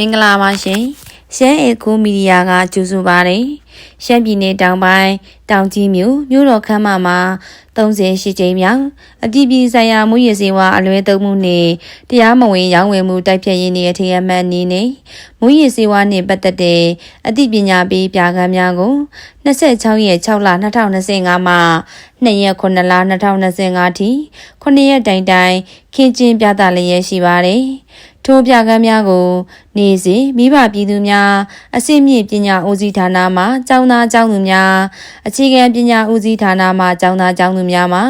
မင်္ဂလာပါရှင်ရှမ်းအေကူမီဒီယာကကြိုဆိုပါရယ်ရှမ်းပြည်နယ်တောင်ပိုင်းတောင်ကြီးမြို့မြို့တော်ခမ်းမမှာ38ကြိမ်မြောက်အတိပြည်ဆိုင်ရာမူရစေဝါအလွဲသုံးမှုနဲ့တရားမဝင်ရောင်းဝယ်မှုတိုက်ဖြတ်ရေးနေ့အထည်အမှတ်အနေနဲ့မူရစေဝါနှင့်ပတ်သက်တဲ့အတိပညာပေးပြကမ်းများကို26ရက်6လ2025မှာ2ရက်9လ2025ထိ9ရက်တိုင်တိုင်ခင်းကျင်းပြသလျက်ရှိပါတယ် ထိုပြကမ်းများကိုနေ့စဉ်မိဘပြည်သူများအစိမ့်မြင့်ပညာဦးစီးဌာနမှကျောင်းသားကျောင်းသူများအခြေခံပညာဦးစီးဌာနမှကျောင်းသားကျောင်းသူများမှ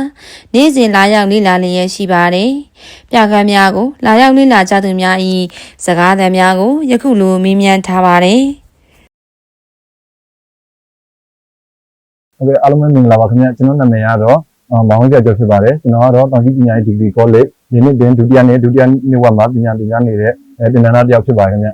နေ့စဉ်လာရောက်လေ့လာလျက်ရှိပါတယ်။ပြကမ်းများကိုလာရောက်လေ့လာကြသူများ၏စကားသံများကိုယခုလိုမေးမြန်းထားပါတယ်။ဟုတ်ကဲ့အားလုံးပဲမင်္ဂလာပါခင်ဗျာကျွန်တော်နာမည်ကတော့အော်မောင်ဝိဇ္ဇာကျော်ဖြစ်ပါတယ်ကျွန်တော်ကတော့တောင်ကြီးပညာရေးဒီဂရီကောလိပ် ဒီနေ့တင်ဒုတိယနေ့ဒုတိယနေ့ဝက်မှာပညာသင်ကြားနေတဲ့အဲတင်နန်းသားတစ်ယောက်ဖြစ်ပါတယ်ခင်ဗျာ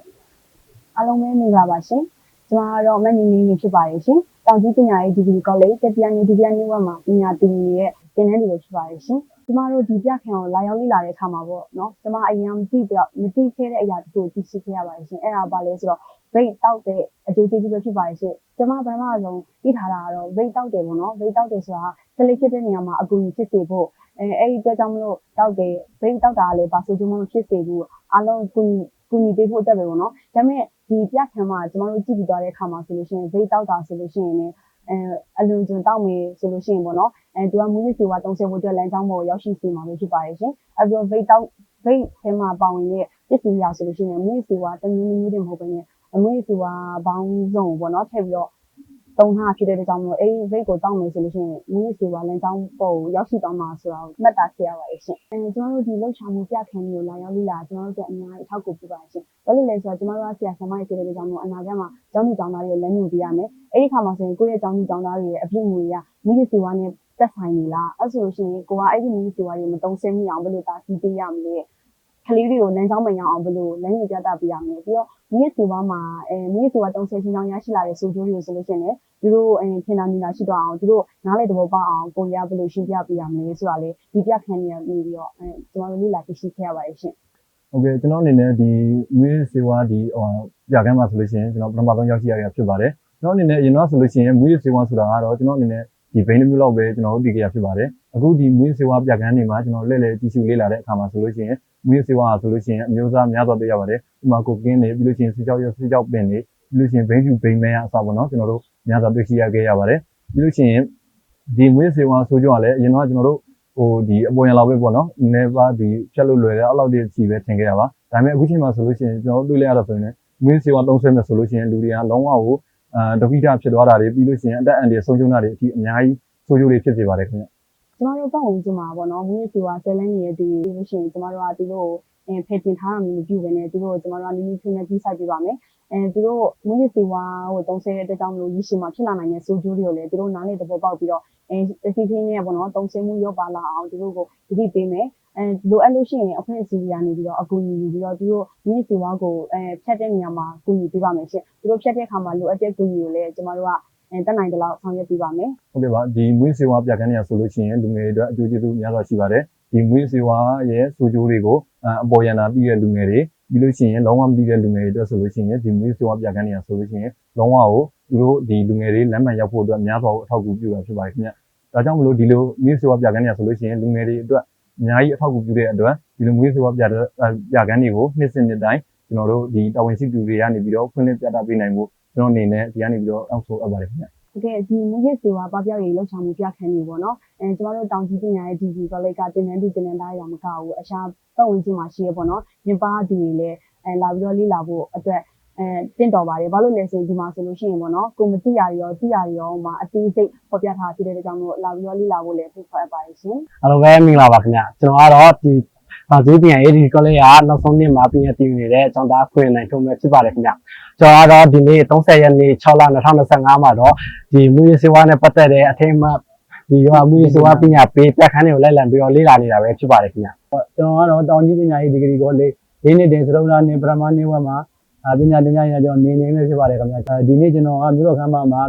အားလုံးပဲမင်္ဂလာပါရှင်။ကျွန်မကတော့မန်နီနီနေဖြစ်ပါတယ်ရှင်။တောင်ကြီးပညာရေးဒီဂရီကောလိပ်တတိယနှစ်ဒုတိယနှစ်ဝက်မှာပညာသင်နေတဲ့တင်နန်းတွေပဲဖြစ်ပါတယ်ရှင်။ကျွန်မတို့ဒီပြခန့်ကိုလာရောက်လေ့လာတဲ့အခါမှာပေါ့နော်။ကျွန်မအရင်ကမသိတော့မသိခဲ့တဲ့အရာတချို့သိရှိခဲ့ရပါတယ်ရှင်။အဲ့ဒါပါလဲဆိုတော့ weight တောက်တဲ့အကျိုးကျေးဇူးပဲဖြစ်ပါတယ်ရှင်။ကျွန်မပထမဆုံးသိထားတာကတော့ weight တောက်တယ်ပေါ့နော်။ weight တောက်တယ်ဆိုတာဆလိဖြစ်တဲ့နေရာမှာအကူအညီဖြစ်စေဖို့ အဲအဲ့ဒီအတွက်ကြောင့်မလို့တောက်တယ် weight တောက်တာကလည်းဘာဆိုကြမှမဖြစ်စေဘူး။အားလုံးကူညီကူညီပေးဖို့အတွက်ပဲပေါ့နော်။ဒါပေမဲ့ဒီပြခန်းမှာကျမတို့ကြည့်ပြီးသွားတဲ့အခါမှာဆိုလို့ရှိရင် weight တောက်တာဆိုလို့ရှိရင်လည်းအဲအလွန်ကျွံတောက်မယ်ဆိုလို့ရှိရင်ပေါ့နော်အဲသူကမူးယစ်စေဝါတုံးဆဲဖို့အတွက်လမ်းကြောင်းပေါ်ရောက်ရှိစေမှာပဲဖြစ်ပါတယ်ရှင်အဲပြီးတော့ weight တောက် weight ထဲမှာပါဝင်တဲ့ပစ္စည်းအရာဆိုလို့ရှိရင်မူးယစ်စေဝါတစ်မျိုးမျိုးတည်းမဟုတ်ဘဲနဲ့အမူးယစ်စေဝါဘောင်းစုံပေါ့နော်ထည့်ပြီးတော့ သုံးထားဖြစ်တဲ့ကြောင့်မလို့အဲ့ဒီ weight ကိုတောက်မယ်ဆိုလို့ရှိရင်မူးယစ်စေဝါလမ်းကြောင်းပေါ်ကိုရောက်ရှိသွားမှာဆိုတာကိုမှတ်သားခဲ့ရပါတယ်ရှင်အဲကျွန်တော်တို့ဒီလှုပ်ရှားမှုပြခန်းမျိုးလာရောက်လိလာကျွန်တော်တို့ကအများကြီးအထောက်အကူပြုပါတယ်ရှင်ဘာလို့လဲဆိုတော့ကျမတို့ကဆရာဆရာမတွေဖြစ်တဲ့ကြောင့်မို့အနာဂတ်မှာကျောင်းသူကျောင်းသားတွေကိုလမ်းညွှန်ပေးရမယ်။အဲ့ဒီခါမှာဆိုရင်ကိုယ့်ရဲ့ကျောင်းသူကျောင်းသားတွေရဲ့အပြည့်အဝရမိရစီဝါနဲ့သက်ဆိုင်နေလား။အဲ့ဆိုလို့ရှိရင်ကိုကအဲ့ဒီမိရစီဝါတွေမတုံးဆင်းမိအောင်ဘယ်လိုတာစီပေးရမလဲ။ ကလေးတွေကိုလမ်းကြောင်းမရောက်အောင်ဘယ်လိုလမ်းညွှန်ပြသပေးရမလဲ။ပြီးတော့မိရစီဝါမှာအဲမိရစီဝါတုံးဆင်းခြင်းကြောင့်ရရှိလာတဲ့ဆိုးကျိုးတွေကိုဆိုလို့ရှိရင်လည်းသူတို့အဲထင်သာမြင်သာရှိတော့အောင်သူတို့နားလေသဘောပေါက်အောင်ကိုရဘယ်လိုရှင်းပြပေးရမလဲဆိုတာလေဒီပြခန်းနေရပြီးတော့အဲကျမတို့လေ့လာသိရှိခဲ့ရပါတယ်ရှင်ဟုတ်ကဲ့ကျွန်တော်အနေနဲ့ဒီမွေးစေဝါဒီဟိုပြကမ်းမှာဆိုလို့ရှိရင်ကျွန်တော်ပထမဆုံးရောက်ရှိရတာဖြစ်ပါတယ်ကျွန်တော်အနေနဲ့အရင်တော့ဆိုလို့ရှိရင်မွေးစေဝါဆိုတာကတော့ကျွန်တော်အနေနဲ့ဒီဘိန်းတစ်မျိုးလောက်ပဲကျွန်တော်တို့သိကြရဖြစ်ပါတယ်အခုဒီမွေးစေဝါပြကမ်းတွေမှာကျွန်တော်လဲ့လဲကြည့်ရှုလေ့လာတဲ့အခါမှာဆိုလို့ရှိရင် မွေးစေဝါဆိုလို့ရှိရင်အမျိုးအစားများစွာတွေ့ရပါတယ်ဥပမာကိုကင်းတွေပြီးလို့ရှိရင်စီကြောက်ရစီကြောက်ပင်တွေပြီးလို့ရှိရင်ဘိန်းဖြူဘိန်းမဲအစပေါ့နော်ကျွန်တော်တို့များစွာတွေ့ရှိရခဲ့ရပါတယ်ပြီးလို့ရှိရင်ဒီမွေးစေဝါဆိုကြတော့လည်းအရင်တော့ကျွန်တော်တို့ဟိုဒီအပေါ်ရံလောက်ပဲပေါ့နော်နည်းပါးဒီဖြတ်လို့လွယ်တဲ့အဲ့လောက်တည်းစီပဲထင်ခဲ့ရပါဒါပေမဲ့အခုချိန်မှာဆိုလို့ရှိရင်ကျွန်တော်တို့တွေ့လဲရတော့ဆိုရင်မွေးစေဝါသုံးဆွဲမယ်ဆိုလို့ရှိရင်လူတွေကလုံးဝကိုအာဒုက္ခိတဖြစ်သွားတာတွေပြီးလို့ရှိရင်အသက်အန္တရာယ်ဆုံးရှုံးတာတွေအထိအများကြီးဆိုးကျိုးတွေဖြစ်စေပါတယ်ခင်ဗျကျ မတို့ပတ်ဝန်းကျင်မှာပေါ့နော်မူးယစ်ဆေးဝါးဆယ်လန်းနေတဲ့သူတွေလို့ရှိရင်ကျမတို့ကသူတို့ကိုအဲဖယ်တင်ထားတာမျိုးမပြုဘဲနဲ့သူတို့ကိုကျမတို့ကနည်းနည်းချင်းနဲ့ကြီးဆိုင်ပေးပါမယ်အဲသူတို့မူးယစ်ဆေးဝါးကိုတုံးဆဲတဲ့အတွက်ကြောင့်မလို့ရရှိမှဖြစ်လာနိုင်တဲ့ဆိုးကျိုးတွေကိုလည်းသူတို့နားလည်သဘောပေါက်ပြီးတော့အဲတစ်စီးချင်းနဲ့ပေါ့နော်တုံးဆဲမှုရောပါလာအောင်သူတို့ကိုတတိပေးမယ်အဲလိုအပ်လို့ရှိရင်အဖွဲ့အစည်းတွေကနေပြီးတော့အကူအညီယူပြီးတော့သူတို့မူးယစ်ဆေးဝါးကိုအဲဖြတ်တဲ့နေရာမှာကူညီပေးပါမယ်ရှင့်သူတို့ဖြတ်တဲ့အခါမှာလိုအပ်တဲ့ကူညီကိုလည်းကျမတို့က အဲတက်နိုင်တဲ့လောက်ဆောင်ရွက်ပေးပါမယ်ဟုတ်ကဲ့ပါဒီမွေးစေဝါပြကန်းနေရဆိုလို့ရှိရင်လူငယ်တွေအတွက်အကျိုးကျေးဇူးများစွာရှိပါတယ်ဒီမွေးစေဝါရဲ့ဆိုးကျိုးတွေကိုအပေါ်ရန်နာပြီးတဲ့လူငယ်တွေပြီးလို့ရှိရင်လုံးဝမပြီးတဲ့လူငယ်တွေအတွက်ဆိုလို့ရှိရင်ဒီမွေးစေဝါပြကန်းနေရဆိုလို့ရှိရင်လုံးဝကိုသူတို့ဒီလူငယ်တွေလမ်းမှန်ရောက်ဖို့အတွက်များစွာအထောက်အကူပြုတာဖြစ်ပါတယ်ခင်ဗျဒါကြောင့်မလို့ဒီလိုမွေးစေဝါပြကန်းနေရဆိုလို့ရှိရင်လူငယ်တွေအတွက်အများကြီးအထောက်အကူပြုတဲ့အတွက်ဒီလိုမွေးစေဝါပြပြကန်းတွေကိုနှစ်စဉ်နှစ်တိုင်းကျွန်တော်တို့ဒီတာဝန်ရှိသူတွေကနေပြီးတော့ဖွင့်လှစ်ပြသပေးနိုင်ဖို့ ကျွန်တော်အနေနဲ့ဒီကနေပြီးတော့အောက်ဆိုအပ်ပါတယ်ခင်ဗျတကယ်ဒီမူရစ်စေဝါပပျောက်ရေးလှုပ်ဆောင်မှုပြခန်းနေပေါ့နော်အဲကျမတို့တောင်ကြီးပညာရဲ့ DG College ကတင်နန်းသူတင်နန်းသားရောမကဘူးအရှာပတ်ဝန်းကျင်မှာရှိရပေါ့နော်မြပါသူတွေလည်းအဲလာပြီးတော့လေ့လာဖို့အတွက်အဲတင့်တော်ပါတယ်ဘာလို့လဲဆိုရင်ဒီမှာဆိုလို့ရှိရင်ပေါ့နော်ကိုမတိရရောတိရရောမှာအသေးစိတ်ဖော်ပြထားဖြစ်တဲ့ကြောင့်မို့လာပြီးတော့လေ့လာဖို့လည်းဖိတ်ခေါ်အပ်ပါတယ်ရှင်အားလုံးပဲမင်္ဂလာပါခင်ဗျကျွန်တော်ကတော့ဒီအာ ဇီးပြန် AD College ကနောက်ဆုံးနှစ်မှာပြင်ရတည်နေတဲ့အကြောင်းသားခွင့်နိုင်ထုံးပဲဖြစ်ပါတယ်ခင်ဗျကျွန်တော်ကတော့ဒီနေ့30ရက်နေ့6လ2025မှာတော့ဒီမူရစေဝါနဲ့ပတ်သက်တဲ့အထိမ်းအမှတ်ဒီရောမူရစေဝါပညာပေးပြခန်းတွေကိုလိုက်လံပြီးတော့လေ့လာနေတာပဲဖြစ်ပါတယ်ခင်ဗျကျွန်တော်ကတော့တောင်ကြီးပညာရေးဒီဂရီကိုလေးလေးနှစ်တင်စရုံးလာနေပရမနေဝက်မှာပညာသင်ကြားရကျွန်တော်နေနေပဲဖြစ်ပါတယ်ခင်ဗျဒီနေ့ကျွန်တော်ကမြို့တော်ခမ်းမမှာ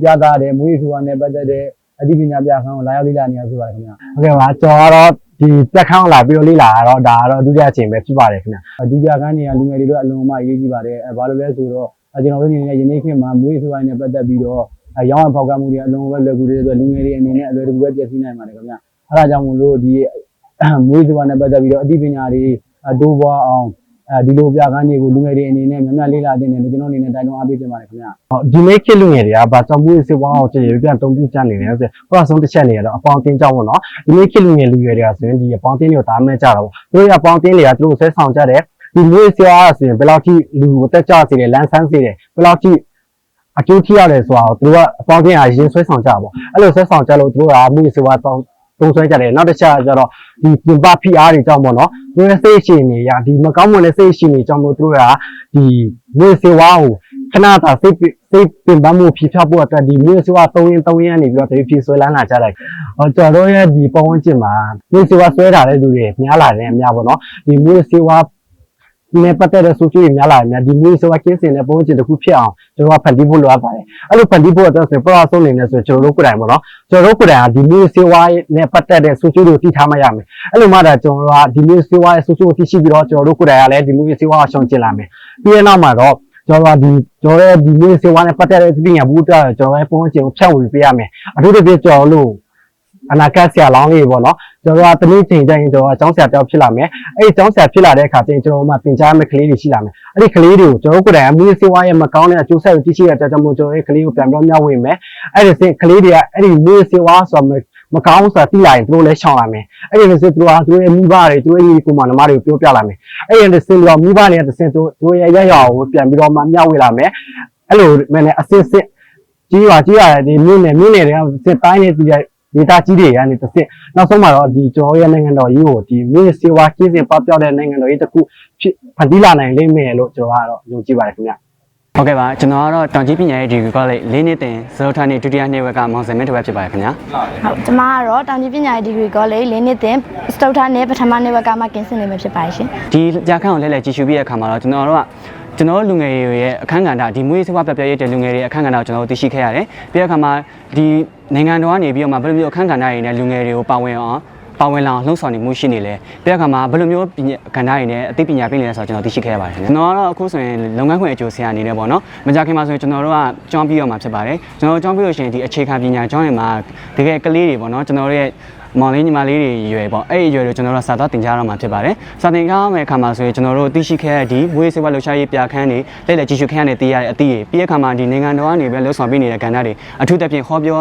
ပြသတဲ့မူရစေဝါနဲ့ပတ်သက်တဲ့အသိပညာပြခန်းကိုလာရောက်လေ့လာနေရဖြစ်ပါတယ်ခင်ဗျဟုတ်ကဲ့ပါကျွန်တော်ကတော့ ဒီတက်ခေါင်းလာပြီးတော့လေးလာတော့ဒါကတော့ဒုတိယအချိန်ပဲဖြစ်ပါတယ်ခင်ဗျဒီပြကန်းတွေကလူငယ်တွေတော့အလုံးမအရေးကြီးပါတယ်အဲဘာလို့လဲဆိုတော့အဲကျွန်တော်တို့အနေနဲ့ယနေ့ခေတ်မှာမွေးဆွေးဝိုင်းနဲ့ပတ်သက်ပြီးတော့အဲရောင်းဝယ်ဖောက်ကမှုတွေအလုံးဝလွယ်ကူတဲ့အတွက်လူငယ်တွေအနေနဲ့အလွယ်တကူပဲပြည့်စည်နိုင်ပါတယ်ခင်ဗျအဲဒါကြောင့်မို့လို့ဒီမွေးဆွေးဝိုင်းနဲ့ပတ်သက်ပြီးတော့အသိပညာတွေတိုးပွားအောင် အဲဒီလိုပြကန်းတွေကိုလူငယ်တွေအနေနဲ့များများလေးလာတင်တယ်လို့ကျွန်တော်အနေနဲ့တိုင်တော်အားပေးတင်ပါတယ်ခင်ဗျဟောဒီနေ့ခေတ်လူငယ်တွေကဘာကြောင့်မှုစေဝါအောင်ကြည့်ရပြန်တုံ့ပြန်ကြနေလဲဆိုတော့ဟိုအဆုံးတစ်ချက်နေရတော့အပေါင်းအတင်းကြောင့်ပေါ့နော်ဒီနေ့ခေတ်လူငယ်လူရွယ်တွေကဆိုရင်ဒီအပေါင်းအတင်းတွေကိုဒါမှမကြတော့ဘူးသူတို့ကအပေါင်းအတင်းတွေကသူတို့ဆွဲဆောင်ကြတယ်ဒီမျိုးစေဝါဆိုရင်ဘယ်လောက်ထိလူကိုတက်ကြစေတယ်လမ်းဆန်းစေတယ်ဘယ်လောက်ထိအကျိုးထိရတယ်ဆိုတာကိုသူတို့ကအပေါင်းအတင်းအရင်ဆွဲဆောင်ကြပါပေါ့အဲ့လိုဆွဲဆောင်ကြလို့သူတို့ကမှုစေဝါတောင်း တုံးဆွဲကြတယ်နောက်တစ်ချက်ကျတော့ဒီပြင်ပဖိအားတွေကြောင့်ပေါ့နော်သူတို့ရဲ့စိတ်ရှိနေရဒီမကောင်းမွန်တဲ့စိတ်ရှိနေကြောင့်မို့သူတို့ကဒီမျိုးစေဝါကိုခဏသာစိတ်ပိစိတ်ပင်ပန်းမှုဖြေဖြောက်ဖို့အတွက်ဒီမျိုးစွာ3ရင်3ရင်နေပြီးတော့တတိဖြေဆွဲလန်းလာကြတယ်။ဟောကျွန်တော်တို့ရဲ့ဒီပတ်ဝန်းကျင်မှာမျိုးစွာဆွဲထားတဲ့လူတွေများလာတယ်အများပေါ့နော်။ဒီမျိုးစွာ နဲ့ပတ်သက်တဲ့ဆိုချတွေများလာတယ်များဒီမျိုးစွာကင်းစင်တဲ့ပတ်ဝန်းကျင်တစ်ခုဖြစ်အောင်ကျွန်တော်ကဖန်တီးဖို့လိုအပ်ပါတယ်။အဲ့လိုဖန်တီးဖို့အတွက်ဆိုရင်ပထမဆုံးအနေနဲ့ဆိုကျွန်တော်တို့ကိုယ်တိုင်ပေါ့နော်။ကျွန်တော်တို့ကိုယ်တိုင်ကဒီမျိုးစွာနဲ့ပတ်သက်တဲ့ဆိုချတွေကိုတည်ထားမှရမယ်။အဲ့လိုမှဒါကျွန်တော်တို့ကဒီမျိုးစွာရဲ့ဆိုချကိုသိရှိပြီးတော့ကျွန်တော်တို့ကိုယ်တိုင်ကလည်းဒီမျိုးစွာကိုရှောင်ကျင်လာမယ်။ပြီးတဲ့နောက်မှာတော့ကျွန်တော်တို့ဒီကျွန်တော်ရဲ့ဒီမျိုးစေဝါနဲ့ပတ်သက်တဲ့ပညာဘူးတာကျွန်တော်ရဲ့ပုံစံကိုဖြတ်ဝေပေးရမယ်အထူးသဖြင့်ကျွန်တော်တို့ အနာဂတ်ဆရာလောင်းလေးပေါ့နော်ကျွန်တော်ကတနေ့ချိန်တိုင်းကျွန်တော်အကြောင်းဆရာတယောက်ဖြစ်လာမယ်အဲ့ဒီအကြောင်းဆရာဖြစ်လာတဲ့အခါကျရင်ကျွန်တော်မှသင်ကြားမယ့်ကလေးတွေရှိလာမယ်အဲ့ဒီကလေးတွေကိုကျွန်တော်ကိုယ်တိုင်အမျိုးစေဝါရဲ့မကောင်းတဲ့အကျိုးဆက်ကိုသိရှိရတဲ့အတွက်ကြောင့်မို့ကျွန်တော်ရဲ့ကလေးကိုပြန်ပြောမျှဝေမယ်အဲ့ဒီစင်ကလေးတွေကအဲ့ဒီမျိုးစေဝါဆိုမကောင်းဆိုတာသိလာရင်သူတို့လည်းရှောင်လာမယ်အဲ့ဒီစင်သူတို့ကသူတို့ရဲ့မိဘတွေသူတို့ရဲ့ကိုမနမတွေကိုပြောပြလာမယ်အဲ့ဒီစင်တို့မိဘတွေကစင်သူတို့ရဲ့ရရအောင်ကိုပြန်ပြီးတော့မှမျှဝေလာမယ်အဲ့လိုမင်းနဲ့အစစ်စစ်ကြီးပါကြီးရတယ်ဒီမြို့နယ်မြို့နယ်တွေကစစ်တိုင်းနေပြည် ဒေတာကြီးတွေကနေတစ်စစ်နောက်ဆုံးမှာတော့ဒီကျွန်တော်ရဲ့နိုင်ငံတော်ကြီးကိုဒီမြို့စေဝါကြီးစဉ်ပေါပြောက်တဲ့နိုင်ငံတော်ကြီးတစ်ခုဖြစ်ဖန်တီးလာနိုင်လိမ့်မယ်လို့ကျွန်တော်ကတော့ယုံကြည်ပါတယ်ခင်ဗျဟုတ်ကဲ့ပါကျွန်တော်ကတော့တောင်ကြီးပညာရေးဒီဂရီကောလိပ်၄နှစ်တင်ဇောထာနေဒုတိယနှစ်ဝက်ကမောင်စင်မင်းတစ်ဝက်ဖြစ်ပါတယ်ခင်ဗျာဟုတ်ကျမကတော့တောင်ကြီးပညာရေးဒီဂရီကောလိပ်၄နှစ်တင်စတုထနဲ့ပထမနှစ်ဝက်ကမှကင်းစင်နေမှာဖြစ်ပါတယ်ရှင်ဒီကြာခန့်ကိုလဲလဲကြည့်ရှုပြီးတဲ့အခါမှာတော့ကျွန်တော်တို့က ကျွန်တော်တို့လူငယ်တွေရဲ့အခန်းကဏ္ဍဒီမွေးစေဝါပြပြရေးတဲ့လူငယ်တွေရဲ့အခန်းကဏ္ဍကိုကျွန်တော်တို့သိရှိခဲ့ရတယ်ပြီးတဲ့အခါမှာဒီနိုင်ငံတော်ကနေပြီးတော့မှဘယ်လိုမျိုးအခန်းကဏ္ဍတွေနဲ့လူငယ်တွေကိုပါဝင်အောင်ပါဝင်လာအောင်လှုံ့ဆော်နေမှုရှိနေလဲပြီးတဲ့အခါမှာဘယ်လိုမျိုးပညာကဏ္ဍတွေနဲ့အသိပညာပေးနေလဲဆိုတော့ကျွန်တော်သိရှိခဲ့ရပါတယ်ကျွန်တော်ကတော့အခုဆိုရင်လုပ်ငန်းခွင်အကျိုးဆရာအနေနဲ့ပေါ့နော်မကြခင်မှာဆိုရင်ကျွန်တော်တို့ကကျောင်းပြီးတော့မှာဖြစ်ပါတယ်ကျွန်တော်တို့ကျောင်းပြီးလို့ရှိရင်ဒီအခြေခံပညာကျောင်းတွေမှာတကယ်ကလေးတွေပေါ့နော်ကျွန်တော်တို့ရဲ့ မောင်လေးညီမလေးတွေရွယ်ပေါ့အဲ့ဒီရွယ်တွေကျွန်တော်တို့စာသားတင်ကြားရမှာဖြစ်ပါတယ်စာတင်ကားမယ့်အခါမှာဆိုရင်ကျွန်တော်တို့သိရှိခဲ့တဲ့ဒီဝေးစေဝါလှူရှားရေးပြခန်းတွေလက်လက်ကြည့်ရှုခဲ့ရတဲ့သိရတဲ့အသည့်တွေပြီးတဲ့အခါမှာဒီနိုင်ငံတော်ကနေပဲလှုပ်ဆောင်ပေးနေတဲ့ကဏ္ဍတွေအထူးသဖြင့်ဟောပြော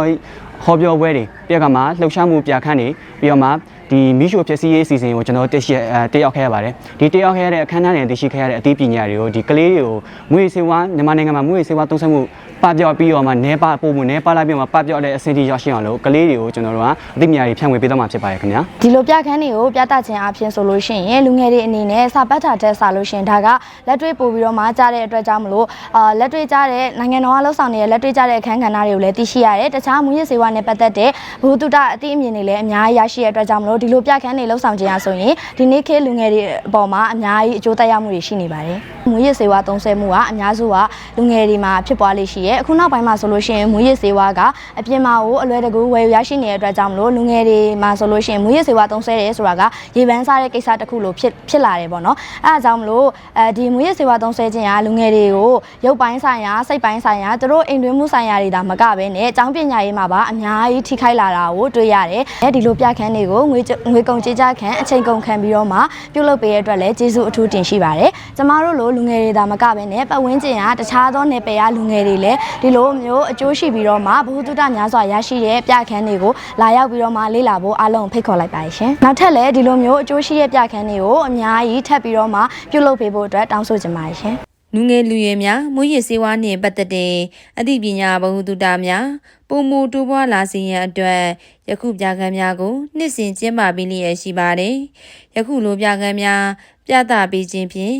ဟောပြောပွဲတွေပြီးတဲ့အခါမှာလှုပ်ရှားမှုပြခန်းတွေပြီးတော့မှဒီမိရှုဖြစ်စည်းရေးအစီအစဉ်ကိုကျွန်တော်တက်ရှိအဲတက်ရောက်ခဲ့ရပါတယ်ဒီတက်ရောက်ခဲ့ရတဲ့အခမ်းအနားတွေသိရှိခဲ့ရတဲ့အသိပညာတွေကိုဒီကလေးတွေကိုငွေစေဝါမြန်မာနိုင်ငံမှာငွေစေဝါသုံးဆမှု ပပြော့ပြီးတော့မှနဲပါပို့မှုနဲပါလိုက်ပြီးတော့မှပပြော့တဲ့အဆင့်ထိရောက်ရှိအောင်လို့ကလေးတွေကိုကျွန်တော်တို့ကအသိပညာတွေဖြန့်ဝေပေးတော့မှာဖြစ်ပါတယ်ခင်ဗျာဒီလိုပြခန်းတွေကိုပြသခြင်းအပြင်ဆိုလို့ရှိရင်လူငယ်တွေအနေနဲ့စာပတ်တာတက်စာလို့ရှိရင်ဒါကလက်တွေ့ပို့ပြီးတော့မှကြားတဲ့အတွက်ကြောင့်မလို့အာလက်တွေ့ကြားတဲ့နိုင်ငံတော်ကလှုပ်ဆောင်နေတဲ့လက်တွေ့ကြားတဲ့အခန်းကဏ္ဍတွေကိုလည်းသိရှိရတယ်တခြားမူရစ်စေဝါနဲ့ပတ်သက်တဲ့ဘုသူတအသိအမြင်တွေလည်းအများကြီးရရှိရတဲ့အတွက်ကြောင့်မလို့ဒီလိုပြခန်းတွေလှုပ်ဆောင်ခြင်းအဆိုရင်ဒီနေ့ခေတ်လူငယ်တွေအပေါ်မှာအများကြီးအကျိုးသက်ရောက်မှုတွေရှိနေပါတယ်မူရစ်စေဝါသုံးဆမှုကအများစုကလူငယ်တွေမှာဖြစ်ပွားလေးရှိရဲအခုနောက်ပိုင်းမှာဆိုလို့ရှိရင်မူရစ်စေဝါကအပြင်မှာကိုအလွယ်တကူဝယ်ယူရရှိနေတဲ့အတွက်ကြောင့်မလို့လူငယ်တွေမှာဆိုလို့ရှိရင်မူရစ်စေဝါသုံးဆတယ်ဆိုတာကရေပန်းစားတဲ့ကိစ္စတစ်ခုလိုဖြစ်ဖြစ်လာတယ်ပေါ့နော်အဲအကြောင်းမလို့အဲဒီမူရစ်စေဝါသုံးဆခြင်းကလူငယ်တွေကိုရုပ်ပိုင်းဆိုင်ရာစိတ်ပိုင်းဆိုင်ရာသူတို့အိမ်တွင်းမှုဆိုင်ရာတွေဒါမကဘဲနဲ့အကြောင်းပညာရေးမှာပါအများကြီးထိခိုက်လာတာကိုတွေ့ရတယ်အဲဒီလိုပြခန်းတွေကိုငွေငွေကုန်ကြေးကြခံအချိန်ကုန်ခံပြီးတော့မှပြုလုပ်ပေးရတဲ့အတွက်လည်းကျေးဇူးအထူးတင်ရှိပါတယ်ကျမတို့လိုလူငယ်တွေဒါမကဘဲနဲ့ပတ်ဝန်းကျင်ကတခြားသောနယ်ပယ်ကလူငယ်တွေလည်းဒီလိုမျိုးအကျိုးရှိပြီးတော့မှဘ ഹു တုတများစွာရရှိတဲ့ပြခန်းတွေကိုလာရောက်ပြီးတော့မှလေ့လာဖို့အားလုံးဖိတ်ခေါ်လိုက်ပါတယ်ရှင်နောက်ထပ်လည်းဒီလိုမျိုးအကျိုးရှိတဲ့ပြခန်းတွေကိုအများကြီးထပ်ပြီးတော့မှပြုလုပ်ပေးဖို့အတွက်တောင်းဆိုချင်ပါတယ်ရှင်လူငယ်လူရွယ်များမွေးရစေဝါနှင့်ပတ်သက်တဲ့အသိပညာဗဟုသုတများပုံမူတိုးပွားလာစေရန်အတွက်ယခုပြကမ်းများကိုနှစ်စဉ်ကျင်းပပေးလျက်ရှိပါတယ်။ယခုလိုပြကမ်းများပြသပေးခြင်းဖြင့်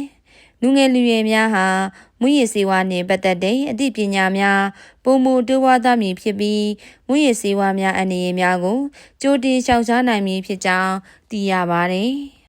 လူငယ်လူရွယ်များဟာ မွေးရစေဝါနှင့်ပတ်သက်တဲ့အသိပညာများပုံမူတိုးပွားသားမည်ဖြစ်ပြီးမွေးရစေဝါများအနေအများကိုကြိုတင်ရှောင်ရှားနိုင်မည်ဖြစ်ကြောင်းသိရပါတယ်။